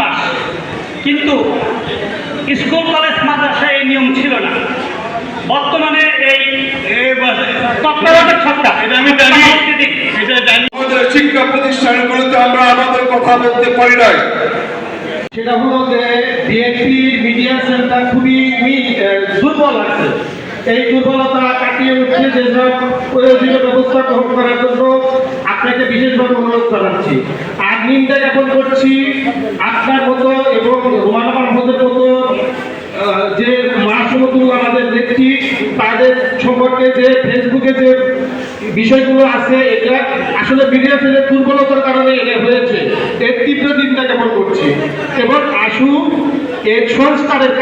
Pass কিন্তু school college মাদ্রাসায় এই নিয়ম ছিল না। বর্তমানে এই তত্ত্বাবধায়ক সরকার এটা আমি জানি। সংস্কৃতি, এটা জানি। আমাদের শিক্ষা প্রতিষ্ঠানগুলোতে আমরা আমাদের কথা বলতে পারি নাই। সেটা হলো যে বিএনপির মিডিয়া সেন্টার খুবই দুর্বল আছে। এই দুর্বলতা কাটিয়ে উঠতে যেসব প্রয়োজনীয় ব্যবস্থা গ্রহণ করার জন্য আপনাকে বিশেষভাবে অনুরোধ জানাচ্ছি। আর নিন্দা জ্ঞাপন করছি, আপনার মতো এবং রোমান মতো যে মাসমতুল আমাদের দেখছি, তাদের সম্পর্কে যে ফেসবুকে যে বিষয়গুলো আছে এটা আসলে মিডিয়া সেলের দুর্বলতার কারণে এটা হয়েছে। এর তীব্র নিন্দা জ্ঞাপন করছি, এবং আশু এর সংস্কারের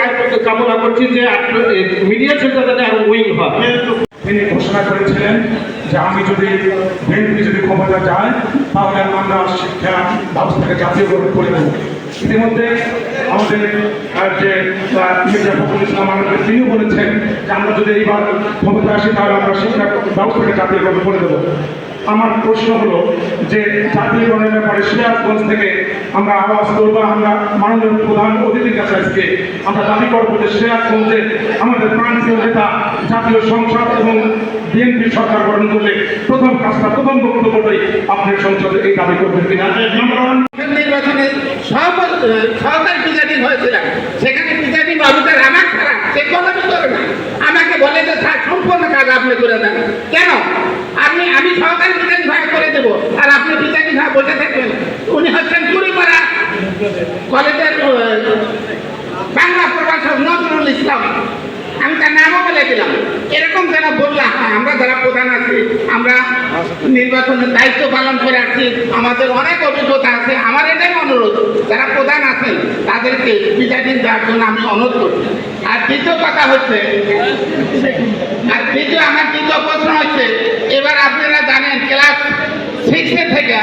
কামনা করছি যে মিডিয়া সেন্টার যাতে আরও উইং হয়। তিনি ঘোষণা করেছিলেন যে আমি যদি ক্ষমতা যায় তাহলে আমরা শিক্ষা ব্যবস্থাকে জাতীয়করণ করে দেব ইতিমধ্যে আমাদের যে মির্জা ফখরুল আমাদের তিনি বলেছেন যে আমরা যদি এইবার ক্ষমতা আসি, তাহলে আমরা শিক্ষা ব্যবস্থাকে জাতীয়করণ করে দেবো। আমার প্রশ্ন হলো যে জাতীয়করণের ব্যাপারে সিরাজগঞ্জ থেকে আমরা আওয়াজ করব, আমরা মাননীয় প্রধান অতিথির কাছে আজকে আমরা দাবি করব যে সিরাজগঞ্জে আমাদের প্রান্তীয় নেতা, জাতীয় সংসদ এবং বিএনপি সরকার গঠন করলে প্রথম কাজটা, প্রথম বক্তব্যটাই আপনার সংসদে এই দাবি করবেন কিনা? ওয়ান নির্বাচনে সহকারী হয়েছিলাম সেখানে প্রিজাইডিং অফিসার আমার খারাপ সে কোনো করে না আমাকে বলে যে স্যার সম্পূর্ণ কাজ আপনি করে দেন কেন আপনি আমি সহকারী প্রিজাইডিং ভাগ করে দেবো আর আপনি প্রিজাইডিং ভাগ বসে থাকবেন উনি হচ্ছেন চুরি করা কলেজের বাংলা প্রভাষক নজরুল ইসলাম। আমি তার নামও বলে দিলাম। এরকম যারা বললাম হ্যাঁ, আমরা যারা প্রধান আছি আমরা নির্বাচনের দায়িত্ব পালন করে আসছি আমাদের অনেক অভিজ্ঞতা আছে আমার এটাই অনুরোধ যারা প্রধান আছেন তাদেরকে প্রিজাইডিং দেওয়ার জন্য আমি অনুরোধ করছি। আর দ্বিতীয় কথা হচ্ছে আর দ্বিতীয় আমার দ্বিতীয় প্রশ্ন হচ্ছে এবার আপনারা জানেন ক্লাস সিক্সে থেকে,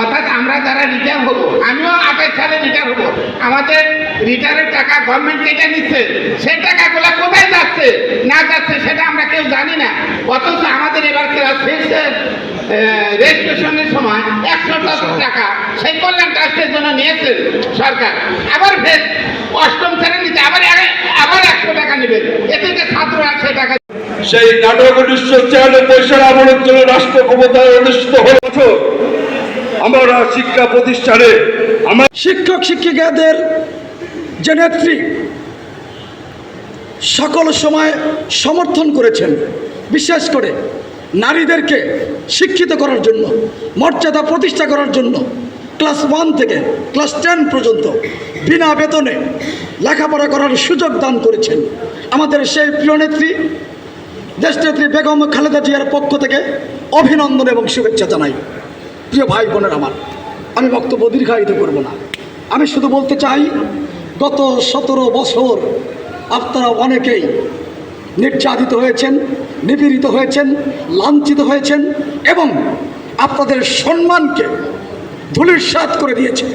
অর্থাৎ আমরা যারা রিটায়ার হব, আমিও আঠাশ সালে রিটায়ার হব, আমাদের রিটায়ারের টাকা গভর্নমেন্ট কেটে নিচ্ছে, সেই টাকাগুলো কোথায় যাচ্ছে, না যাচ্ছে সেটা আমরা কেউ জানি না। অথচ আমাদের এবার ক্লাস সিক্সের রেজিস্ট্রেশনের সময় একশো টাকা, সেই কল্যাণ ট্রাস্টের জন্য নিয়েছে সরকার। আবার ফের অষ্টম শ্রেণীতে আবার আবার একশো টাকা নেবেন এতে যে ছাত্ররা সে টাকা সেই নাটক উনিশশো ছিয়ানব্বই সালে আমলের জন্য রাষ্ট্র ক্ষমতায় অনুষ্ঠিত বছর আমরা শিক্ষা প্রতিষ্ঠানে আমার শিক্ষক শিক্ষিকাদের যে নেত্রী সকল সময় সমর্থন করেছেন, বিশেষ করে নারীদেরকে শিক্ষিত করার জন্য, মর্যাদা প্রতিষ্ঠা করার জন্য, ক্লাস ওয়ান থেকে ক্লাস টেন পর্যন্ত বিনা বেতনে লেখাপড়া করার সুযোগ দান করেছেন। আমাদের সেই প্রিয় নেত্রী দেশনেত্রী বেগম খালেদা জিয়ার পক্ষ থেকে অভিনন্দন এবং শুভেচ্ছা জানাই। প্রিয় ভাই বোনের আমার, আমি বক্তব্য দীর্ঘায়িত করব না। আমি শুধু বলতে চাই, গত সতেরো বছর আপনারা অনেকেই নির্যাতিত হয়েছেন, নিপীড়িত হয়েছেন, লাঞ্ছিত হয়েছেন এবং আপনাদের সম্মানকে ধুলিস্বাদ করে দিয়েছে।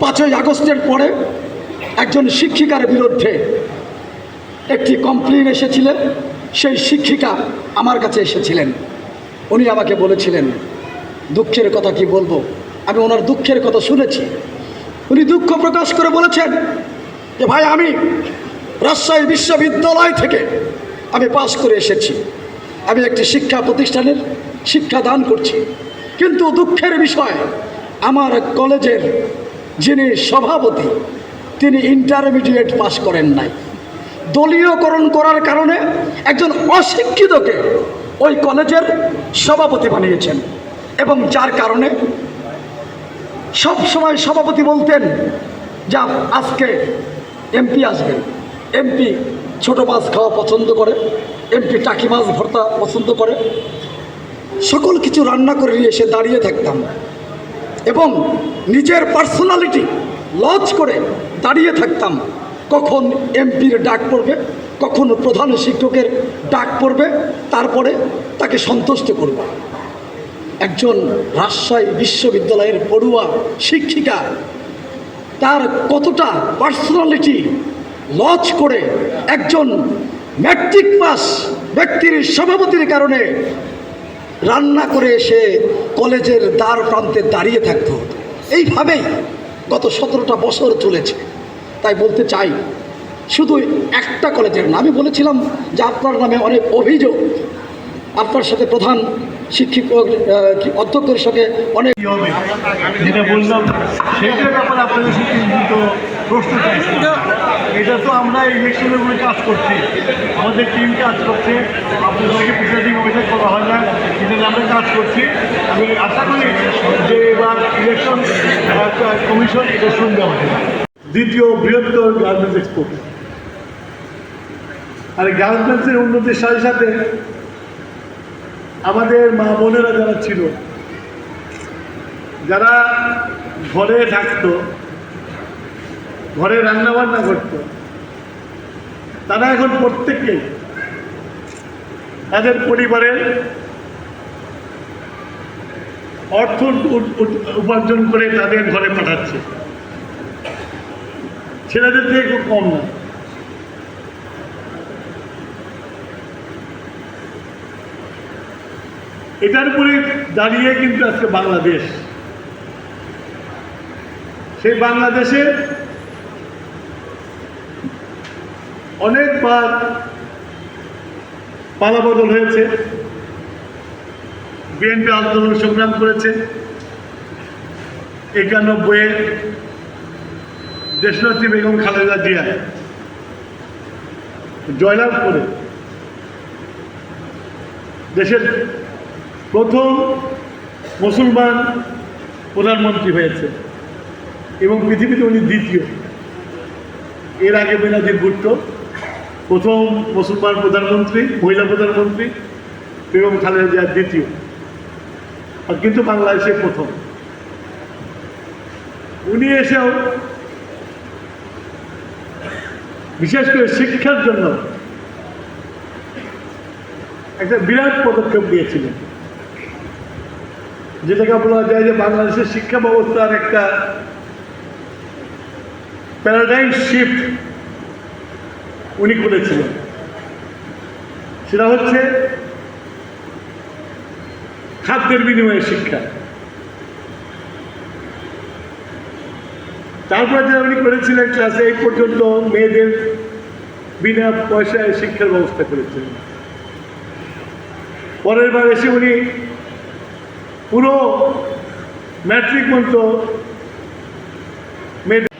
পাঁচই আগস্টের পরে একজন শিক্ষিকার বিরুদ্ধে একটি কমপ্লেন এসেছিলেন, সেই শিক্ষিকা আমার কাছে এসেছিলেন। উনি আমাকে বলেছিলেন, দুঃখের কথা কি বলব? আমি ওনার দুঃখের কথা শুনেছি। উনি দুঃখ প্রকাশ করে বলেছেন যে, ভাই, আমি রাজশাহী বিশ্ববিদ্যালয় থেকে আমি পাশ করে এসেছি। আমি একটি শিক্ষা প্রতিষ্ঠানের শিক্ষা দান করছি। কিন্তু দুঃখের বিষয়, আমার কলেজের যিনি সভাপতি, তিনি ইন্টারমিডিয়েট পাশ করেন নাই। দলীয়করণ করার কারণে একজন অশিক্ষিতকে ওই কলেজের সভাপতি বানিয়েছেন। এবং যার কারণে সব সময় সভাপতি বলতেন, যা, আজকে এমপি আসবেন এমপি ছোট মাছ খাওয়া পছন্দ করে, এমপি টাকি মাছ ভর্তা পছন্দ করে। সকল কিছু রান্না করে নিয়ে এসে দাঁড়িয়ে থাকতাম এবং নিজের পার্সোনালিটি লজ করে দাঁড়িয়ে থাকতাম। কখন এমপির ডাক পড়বে, কখন প্রধান শিক্ষকের ডাক পড়বে, তারপরে তাকে সন্তুষ্ট করব। একজন রাজশাহী বিশ্ববিদ্যালয়ের পড়ুয়া শিক্ষিকা, তার কতটা পার্সোনালিটি লজ করে একজন ম্যাট্রিক পাস ব্যক্তির সভাপতির কারণে রান্না করে এসে কলেজের দ্বার প্রান্তে দাঁড়িয়ে থাকতে। এইভাবেই গত সতেরোটা বছর চলেছে। তাই বলতে চাই, শুধু একটা কলেজের না আমি বলেছিলাম যে আপনার নামে অনেক অভিযোগ। আপনার সাথে প্রধান শিক্ষক অধ্যক্ষের সঙ্গে অনেক যেটা বললাম, সেইটার ব্যাপারে আপনাদের সাথে প্রশ্ন এটা তো আমরা ইলেকশনের উপরে কাজ করছি। আমাদের টিম কাজ করছে। আপনাদেরকে প্রিসাইডিং অফিসার করা হয় না। এটা আমরা কাজ করছি। আমি আশা করি যে এবার ইলেকশন কমিশন এটা শুনবে আমাদের। দ্বিতীয় বৃহত্তর গার্মেন্টস এক্সপোর্ট আর গার্মেন্টসের উন্নতির সাথে সাথে আমাদের মা বোনেরা যারা ছিল, যারা ঘরে থাকতো, ঘরে রান্না বান্না করত, তারা এখন প্রত্যেককেই তাদের পরিবারের অর্থ উপার্জন করে তাদের ঘরে পাঠাচ্ছে। ছেলেদের থেকে খুব কম না। এটার উপরে দাঁড়িয়ে কিন্তু আজকে বাংলাদেশ। সেই বাংলাদেশে অনেকবার পালাবদল হয়েছে। বিএনপি আন্দোলন সংগ্রাম করেছে। একানব্বইয়ে দেশনেত্রী বেগম খালেদা জিয়া। জয়লাভ করে। দেশের প্রথম মুসলমান প্রধানমন্ত্রী হয়েছে এবং পৃথিবীতে উনি দ্বিতীয়। এর আগে বেনাজির ভুট্টো, প্রথম মুসলমান প্রধানমন্ত্রী, মহিলা প্রধানমন্ত্রী এবং খালেদা জিয়া দ্বিতীয়। কিন্তু বাংলাদেশে প্রথম। উনি এসেও বিশেষ করে শিক্ষার জন্য একটা বিরাট পদক্ষেপ নিয়েছিলেন। যেটাকে বলা যায় যে বাংলাদেশের শিক্ষা ব্যবস্থার একটা প্যারাডাইম শিফট উনি করেছিলেন। সেটা হচ্ছে খাদ্যের বিনিময়ে শিক্ষা। তারপরে যে উনি করেছিলেন ক্লাসে এই পর্যন্ত মেয়েদের বিনা পয়সায় শিক্ষার ব্যবস্থা করেছিলেন। পরের বার এসে উনি পুরো ম্যাট্রিক মেয়েদের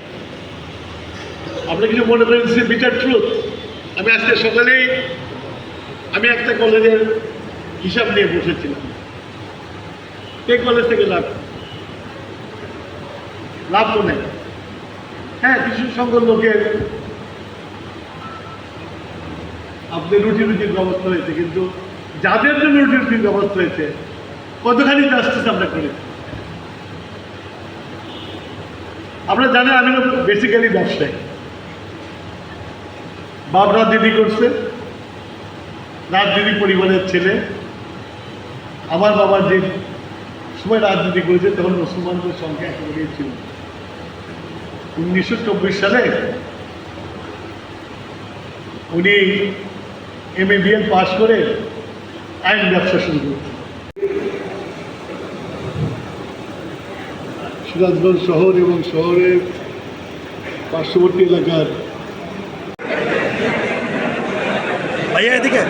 আপনি কিছু মনে করেন বিটার ট্রুথ আমি আজকে সকালেই আমি একটা কলেজের হিসাব নিয়ে বসেছিলাম। এই কলেজ থেকে লাভ? লাভ তো নেই। হ্যাঁ কিছু সংখ্যক লোকের আপনাদের রুটি রুটির ব্যবস্থা হয়েছে, কিন্তু যাদের জন্য রুটি রুটির ব্যবস্থা হয়েছে, কতখানি জাস্টিস আমরা করেছি আপনারা জানেন আমি বেসিক্যালি ব্যবসায়ী। বাবরা দিদি করছে, রাজনীতি পরিবারের ছেলে। আমার বাবা যে সময় রাজনীতি করেছে, তখন মুসলমানদের সংখ্যা একেবারেই ছিল। উনিশশো চব্বিশ সালে উনি এম এ বিএল পাশ করে আইন ব্যবসা শুরু করেছেন সিরাজগঞ্জ শহর এবং শহরের পার্শ্ববর্তী এলাকার ভাইয়া এদিকে।